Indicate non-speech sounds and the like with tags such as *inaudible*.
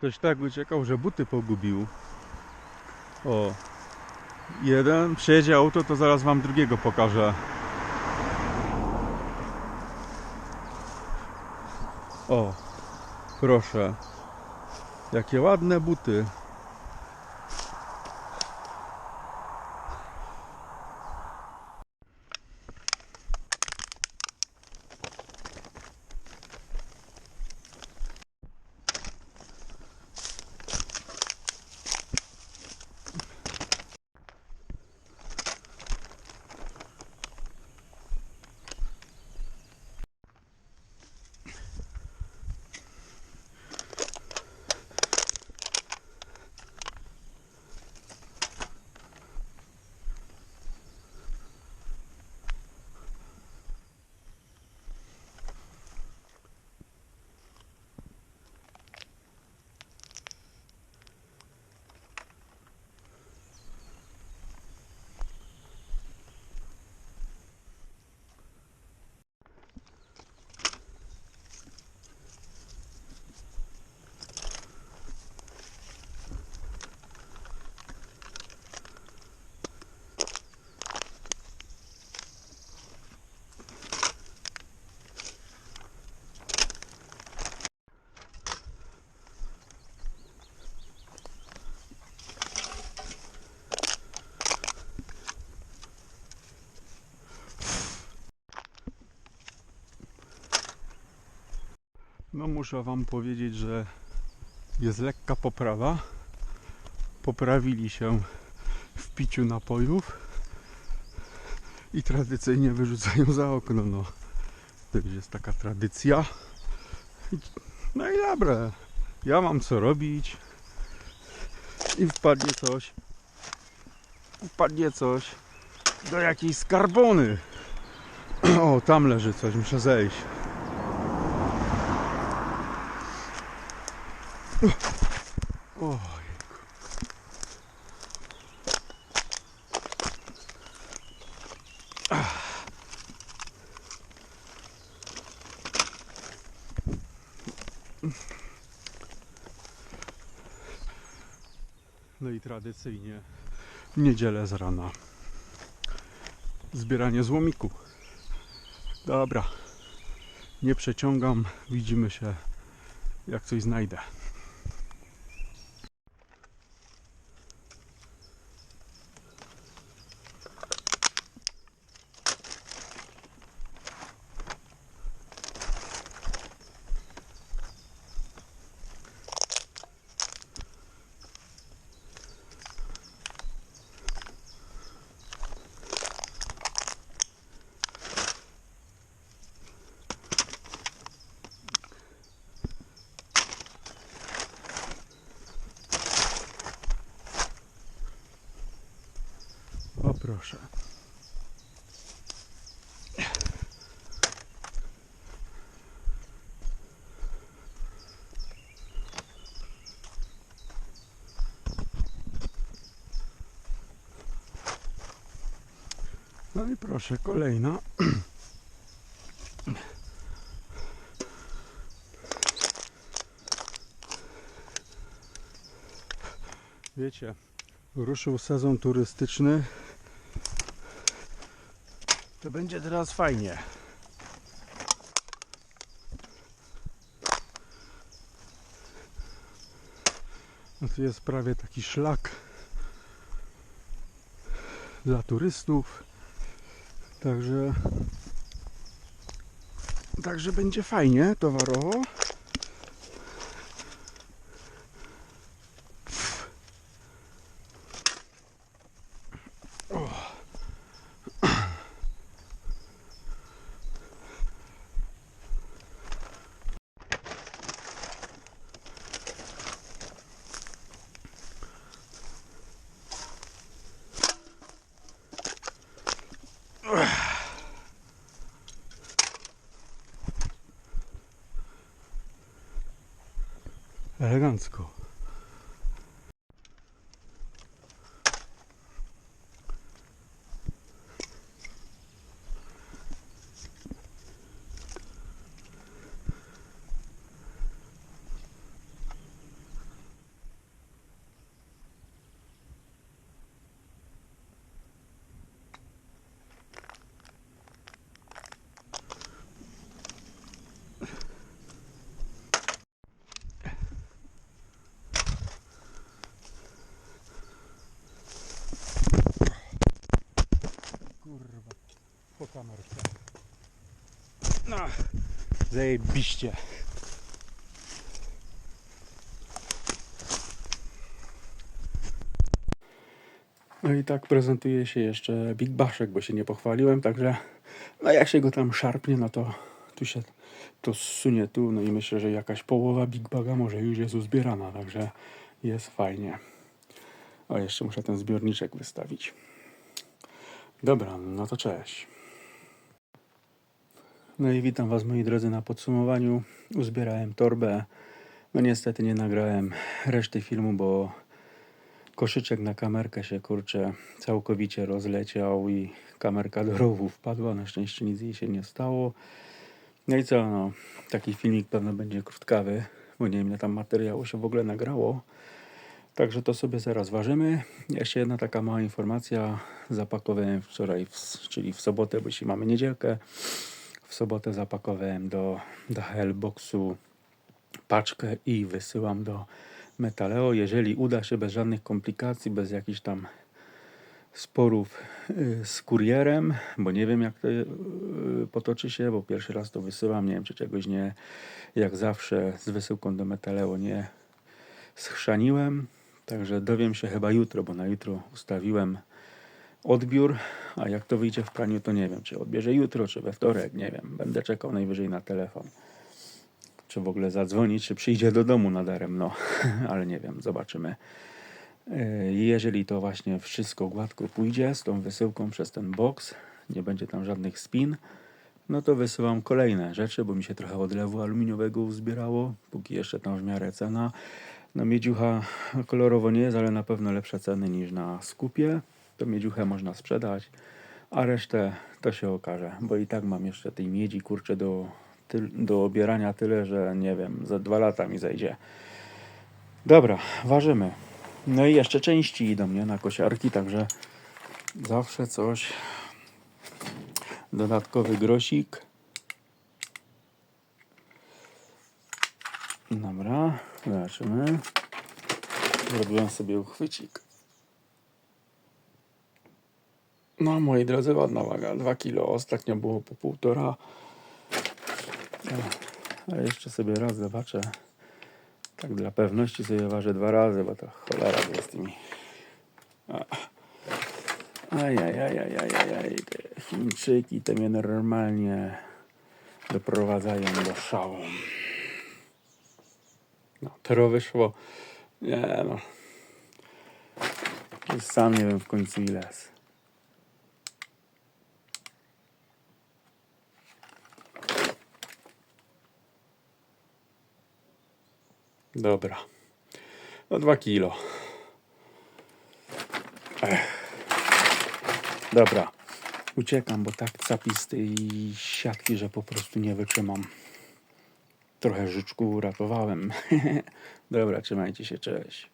Ktoś tak uciekał, że buty pogubił. O. Jeden przejedzie auto, to zaraz wam drugiego pokażę. O. Proszę. Jakie ładne buty. No muszę wam powiedzieć, że jest lekka poprawa. Poprawili się w piciu napojów i tradycyjnie wyrzucają za okno. No. To już jest taka tradycja. No i dobra. Ja mam co robić. I wpadnie coś. Wpadnie coś do jakiejś skarbony. *clears throat* O, tam leży coś, muszę zejść. Oj. No i tradycyjnie w niedzielę z rana zbieranie złomiku. Dobra, nie przeciągam, widzimy się jak coś znajdę. O proszę. No i proszę, kolejna. Wiecie, ruszył sezon turystyczny. To będzie teraz fajnie. No tu jest prawie taki szlak dla turystów. Także Także będzie fajnie towarowo. エレガンツコ zajebiście. No i tak prezentuje się jeszcze Big Baszek, bo się nie pochwaliłem, także no jak się go tam szarpnie, no to tu się to zsunie tu, no i myślę, że jakaś połowa Big Baga może już jest uzbierana, także jest fajnie. O, jeszcze muszę ten zbiorniczek wystawić. Dobra, no to cześć. No i witam Was moi drodzy na podsumowaniu. Uzbierałem torbę. No niestety nie nagrałem reszty filmu, bo koszyczek na kamerkę się kurczę całkowicie rozleciał i kamerka do rowu wpadła. Na szczęście nic jej się nie stało. No i co, no, taki filmik pewno będzie krótkawy, bo nie wiem ile tam materiału się w ogóle nagrało. Także to sobie zaraz ważymy. Jeszcze jedna taka mała informacja. Zapakowałem wczoraj, w, czyli w sobotę, bo dzisiaj mamy niedzielkę. W sobotę zapakowałem do, do Hellboxu paczkę i wysyłam do Metaleo. Jeżeli uda się bez żadnych komplikacji, bez jakichś tam sporów y, z kurierem, bo nie wiem jak to y, potoczy się, bo pierwszy raz to wysyłam, nie wiem czy czegoś nie, jak zawsze z wysyłką do Metaleo nie schrzaniłem, także dowiem się chyba jutro, bo na jutro ustawiłem odbiór, a jak to wyjdzie w praniu to nie wiem, czy odbierze jutro, czy we wtorek, nie wiem, będę czekał najwyżej na telefon. Czy w ogóle zadzwonić, czy przyjdzie do domu na daremno, *laughs* ale nie wiem, zobaczymy. Yy, Jeżeli to właśnie wszystko gładko pójdzie z tą wysyłką przez ten box, nie będzie tam żadnych spin, no to wysyłam kolejne rzeczy, bo mi się trochę odlewu aluminiowego uzbierało, póki jeszcze tam w miarę cena. No miedziucha kolorowo nie jest, ale na pewno lepsze ceny niż na skupie. To miedziuchę można sprzedać, a resztę to się okaże, bo i tak mam jeszcze tej miedzi kurczę do, do obierania tyle, że nie wiem, za dwa lata mi zejdzie. Dobra, ważymy. No i jeszcze części idą mnie na kosiarki, także zawsze coś. Dodatkowy grosik. Dobra, zobaczymy. Zrobiłem sobie uchwycik. No, moi drodzy, ładna waga. 2 kilo. Ostatnio było po półtora. A jeszcze sobie raz zobaczę. Tak dla pewności sobie ważę dwa razy, bo to cholera było z tymi. Ajajajajajaj, te Chińczyki te mnie normalnie doprowadzają do szału. No, to wyszło. Nie no. Już Sam nie wiem w końcu ile jest. Dobra. No dwa kilo. Ech. Dobra. Uciekam, bo tak capi z tej siatki, że po prostu nie wytrzymam. Trochę życzku uratowałem. *laughs* Dobra, trzymajcie się, cześć.